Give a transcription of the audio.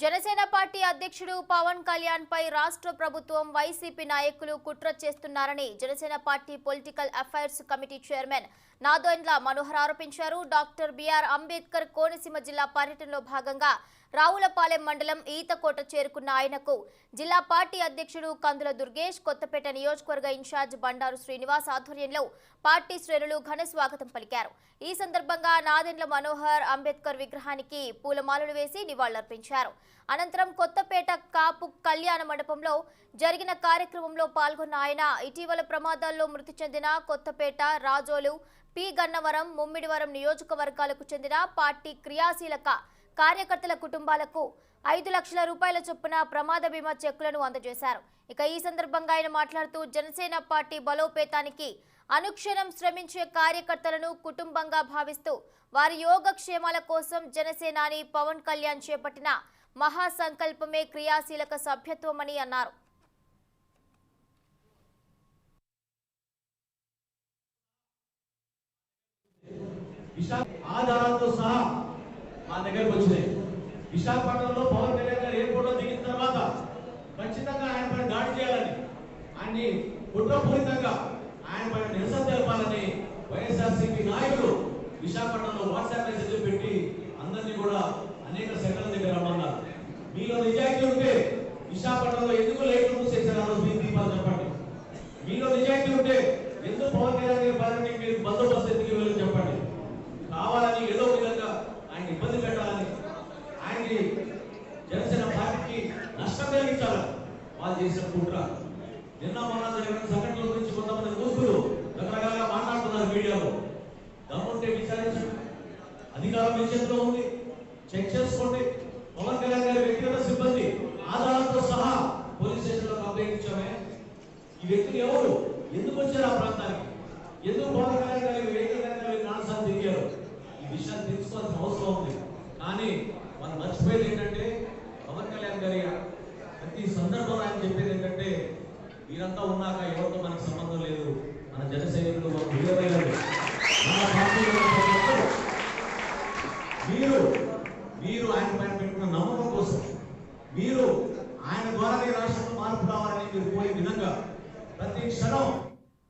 Janasena party అధ్యక్షుడు పవన్ కళ్యాణ్ పై రాష్ట్ర ప్రభుత్వం వైసీపీ నాయకులు కుట్ర చేస్తున్నారని Janasena party political affairs committee chairman Nadendla Manohar ఆరోపించారు. డాక్టర్ బిఆర్ అంబేద్కర్ కోనసీమ జిల్లా పర్యటనలో భాగంగా రావులపాలెం మండలం ఈతకోట చేరుకున్న ఆయనకు జిల్లా పార్టీ అధ్యక్షుడు కందుల దుర్గేష్ కొత్తపేట నియోజకవర్గ ఇన్ఛార్జ్ బండారు శ్రీనివాస్ ఆధ్వర్యంలో పార్టీ శ్రేణులు ఘన స్వాగతం పలికారు. ఈ సందర్భంగా నాదెండ్ల మనోహర్ అంబేద్కర్ విగ్రహానికి పూలమాలలు వేసి నివాళులర్పించారు. అనంతరం కొత్తపేట కాపు కళ్యాణ మండపంలో జరిగిన కార్యక్రమంలో పాల్గొన్న ఆయన. ఇటీవల ప్రమాదాల్లో మృతి చెందిన కొత్తపేట రాజోలు పి. గన్నవరం ముమ్మిడివరం నియోజకవర్గాలకు చెందిన పార్టీ క్రియాశీలక కార్యకర్తల కుటుంబాలకు ఐదు లక్షల రూపాయల చొప్పున ప్రమాద బీమా చెక్కులను అందజేశారు. ఇక ఈ సందర్భంగా ఆయన మాట్లాడుతూ జనసేన పార్టీ బలోపేతానికి అనుక్షణం శ్రమించే కార్యకర్తలను కుటుంబంగా భావిస్తూ వారి యోగక్షేమాల కోసం జనసేనాని పవన్ కళ్యాణ్ చేపట్టిన మహాసంకల్పమే క్రియాశీలక సభ్యత్వమని అన్నారు. ఆధారాలతో సహా మా దగ్గరకు వచ్చినాయి. విశాఖపట్నంలో పవన్ కళ్యాణ్ గారు ఎయిర్పోర్ట్లో దిగిన తర్వాత ఖచ్చితంగా ఆయన పైన దాడి చేయాలని ఆయన్ని కుట్రపూరితంగా ఆయన పైన నిరసన తెలపాలని వైఎస్ఆర్సీపీ నాయకులు విశాఖపట్నంలో వాట్సాప్ మెసేజ్ పెట్టి అందరినీ కూడా అనేక సెంటర్ల దగ్గర రమ్మన్నారు. మీలో నిజాయితీ ఉంటే విశాఖపట్నంలో ఎందుకు లైట్లు మూసేసారు ఆ రోజు మీ దీపాలు చెప్పండి. మీలో నిజాయితీ ఉంటే ఎందుకు పవన్ కళ్యాణ్ గారి మీరు బందోబస్తు ఎందుకు ఇవ్వలేదు చెప్పండి. కావాలని ఏదో విధంగా ఆయన ఇబ్బంది పెట్టాలని ఆయనకి జనసేన పార్టీకి నష్టం కలిగించాలని వాళ్ళు చేసిన కుట్ర. నిన్న మొన్న జరిగిన సంఘటనల గురించి కొంతమంది దోస్తులు రకరకాలుగా మాట్లాడుతున్నారు మీడియాలో. దమ్ముంటే విచారించండి అధికారం మీ చేతిలో ఉంది. చెక్ చేసుకోండి. పవన్ కళ్యాణ్ గారి వ్యక్తిగత సిబ్బంది ఆధారంతో సహా పోలీస్ స్టేషన్లో కంప్లైంట్ ఇచ్చామే. ఈ వ్యక్తులు ఎవరు? ఎందుకు వచ్చారు ఆ ప్రాంతానికి? ఎందుకు పవన్ కళ్యాణ్ గారి వ్యక్తిగత గారి తిరిగారు? ఈ విషయాన్ని తెలుసుకోవాల్సిన అవసరం ఉంది. కానీ మనం మర్చిపోయేది ఏంటంటే పవన్ కళ్యాణ్ గారి ప్రతి సందర్భంలో ఆయన చెప్పేది ఏంటంటే వీరంతా ఉన్నాక ఎవరితో మనకి సంబంధం లేదు? మన జన సైనికులు మన విలువైనది మీరు మీరు ఆయన పైన పెట్టుకున్న నమ్మకం కోసం మీరు ఆయన ద్వారా రాష్ట్రంలో మార్పు రావాలని మీరు కోరే విధంగా ప్రతి క్షణం